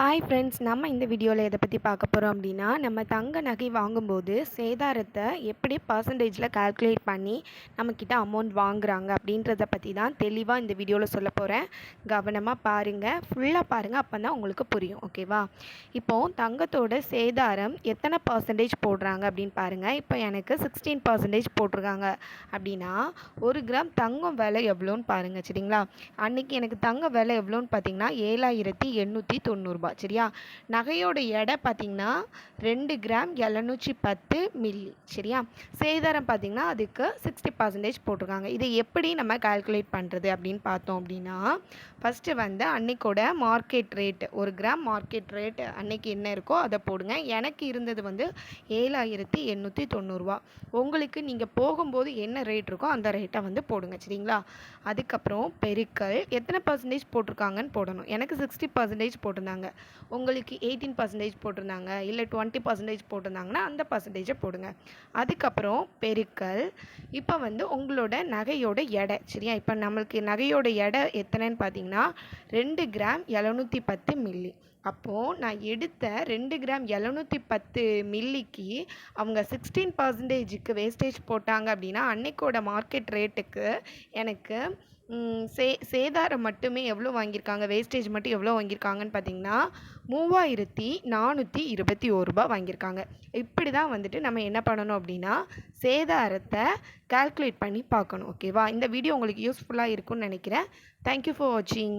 Hi friends நம்ம இந்த வீடியோவில் எதை பற்றி பார்க்க போகிறோம் அப்படின்னா நம்ம தங்க நகை வாங்கும்போது சேதாரத்தை எப்படி பர்சன்டேஜில் கால்குலேட் பண்ணி நம்மக்கிட்ட அமௌண்ட் வாங்குறாங்க அப்படின்றத பற்றி தான் தெளிவாக இந்த வீடியோவில் சொல்ல போகிறேன் கவனமாக பாருங்கள் ஃபுல்லாக பாருங்கள் அப்போ தான் உங்களுக்கு புரியும். ஓகேவா இப்போது தங்கத்தோட சேதாரம் எத்தனை பர்சன்டேஜ் போடுறாங்க அப்படின்னு பாருங்கள் இப்போ எனக்கு சிக்ஸ்டீன் பர்சன்டேஜ் போட்டிருக்காங்க அப்படின்னா ஒரு கிராம் தங்கம் விலை எவ்வளோன்னு பாருங்கள் சரிங்களா? அன்றைக்கி எனக்கு தங்க விலை எவ்வளோன்னு பார்த்தீங்கன்னா ஏழாயிரத்தி எண்ணூற்றி தொண்ணூறுபா சரியா? நகையோட எடை பார்த்தீங்கன்னா ரெண்டு கிராம் எழுநூற்றி பத்து மில்லி. சரியா? சேதாரம் பார்த்தீங்கன்னா அதுக்கு சிக்ஸ்டி பர்சன்டேஜ் போட்டிருக்காங்க. இதை எப்படி நம்ம கால்குலேட் பண்ணுறது அப்படின்னு பார்த்தோம் அப்படின்னா ஃபஸ்ட்டு வந்து அன்னைக்கோட மார்க்கெட் ரேட்டு ஒரு கிராம் மார்க்கெட் ரேட்டு அன்னைக்கு என்ன இருக்கோ அதை போடுங்க. எனக்கு இருந்தது வந்து ஏழாயிரத்தி எண்ணூற்றி தொண்ணூறுரூவா உங்களுக்கு நீங்கள் போகும்போது என்ன ரேட் இருக்கோ அந்த ரேட்டை வந்து போடுங்க. சரிங்களா? அதுக்கப்புறம் பெருக்கல் எத்தனை பர்சன்டேஜ் போட்டிருக்காங்கன்னு போடணும். எனக்கு சிக்ஸ்டி பர்சன்டேஜ் போட்டிருந்தாங்க. உங்களுக்கு எயிட்டீன் பர்சன்டேஜ் போட்டிருந்தாங்க இல்லை டுவெண்ட்டி பர்சன்டேஜ் போட்டிருந்தாங்கன்னா அந்த பர்சன்டேஜை போடுங்க. அதுக்கப்புறம் பெருக்கல். இப்போ வந்து உங்களோட நகையோட எடை சரியா? இப்போ நம்மளுக்கு நகையோட எடை எத்தனைன்னு பார்த்தீங்கன்னா ரெண்டு கிராம் எழுநூற்றி பத்து மில்லி அப்போது நான் எடுத்த ரெண்டு கிராம் எழுநூற்றி பத்து மில்லிக்கு அவங்க சிக்ஸ்டீன் பர்சன்டேஜுக்கு வேஸ்டேஜ் போட்டாங்க அப்படின்னா அன்னைக்கோட மார்க்கெட் ரேட்டுக்கு எனக்கு சே சேதாரம் மட்டுமே எவ்வளோ வாங்கியிருக்காங்க? வேஸ்டேஜ் மட்டும் எவ்வளோ வாங்கியிருக்காங்கன்னு பார்த்தீங்கன்னா மூவாயிரத்தி நானூற்றி இருபத்தி ஒரு வாங்கியிருக்காங்க. இப்படி தான் வந்துட்டு நம்ம என்ன பண்ணணும் அப்படின்னா சேதாரத்தை கால்குலேட் பண்ணி பார்க்கணும் ஓகேவா இந்த வீடியோ உங்களுக்கு யூஸ்ஃபுல்லாக இருக்கும்னு நினைக்கிறேன். தேங்க்யூ ஃபார் வாட்சிங்